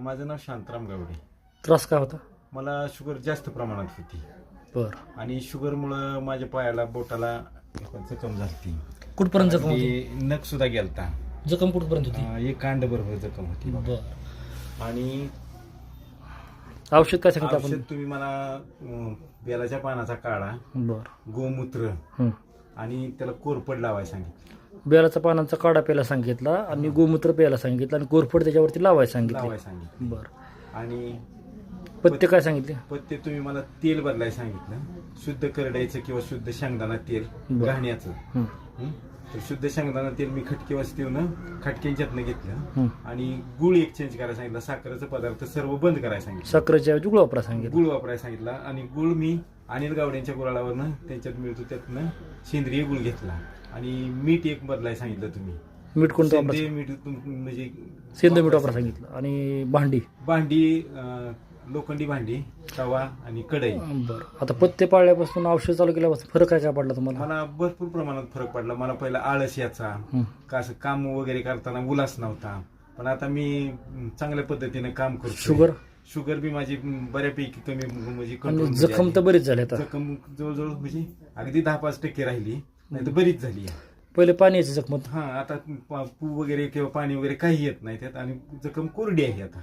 माझं नाव शांताराम गावडे. त्रास काय होता? मला शुगर जास्त प्रमाणात होती. बरं. आणि शुगरमुळं माझ्या पायाला बोटाला जखम झाली कुठपर्यंत जखम होती? नख सुद्धा गेलता. जखम कुठपर्यंत होती? अं, एक कांड बरोबर जखम होती. बरं. आणि औषध काय सांगितलं आपण औषध तुम्ही मला अं, बेलाच्या पानाचा काढा बरं. गोमूत्र हं. आणि त्याला कोरपड लावायला सांगितलं. बेलाचा पानांचा काढा प्यायला सांगितला आणि गोमूत्र प्यायला सांगितलं आणि कोरफड त्याच्यावरती लावायला सांगितले. सांगितलं. बरं. आणि पत्ते काय सांगितले? पत्ते तुम्ही मला तेल बदलायला सांगितलं. शुद्ध करडायचं किंवा शुद्ध शेंगदाणा तेल बरं. घाण्याचं. हं. हं? तर शुद्ध शेंगदाणा तेल मी खटके वस्तीवनं खटक्यांच्यातनं घेतलं. आणि गुळ एक चेंज करायला सांगितलं. साखरेचा पदार्थ सर्व बंद करायला सांगितलं. साखरेच्या ऐवजी गुळ वापरा सांगितलं. गुळ वापरायला सांगितला. आणि गुळ मी अनिल गावड्यांच्या गुळावरनं त्यांच्यात मिळतो त्यातनं सेंद्रिय गुळ घेतला. आणि मीठ एक बदलायला सांगितलं तुम्ही. मीठ कोणतं वापरा सेंद्रिय मीठ तुम- म्हणजे सेंद्रिय मीठ वापरा सांगितलं. आणि भांडी? भांडी अं, लोखंडी भांडी तवा आणि कढई. बरं. आता पत्ते पाळल्यापासून औषध चालू केल्यापासून फरक काय काय पडला तुम्हाला? मला भरपूर प्रमाणात फरक पडला. मला पहिला आळस याचा हं. का असं काम वगैरे करताना उलास नव्हता. पण आता मी चांगल्या पद्धतीने काम करतो शुगर? शुगर बी माझी बऱ्यापैकी कमी म्हणजे आणि control मध्ये जखम. तर बरीच झाली आता. जखम जवळजवळ म्हणजे अगदी दहा पाच टक्के राहिली. नाही तर बरीच झाली. आहे. पहिले पाणी यायचं जखमत? हा आता पा- पू वगैरे किंवा पाणी वगैरे काही येत नाही त्यात आणि जखम कोरडी आहे आता.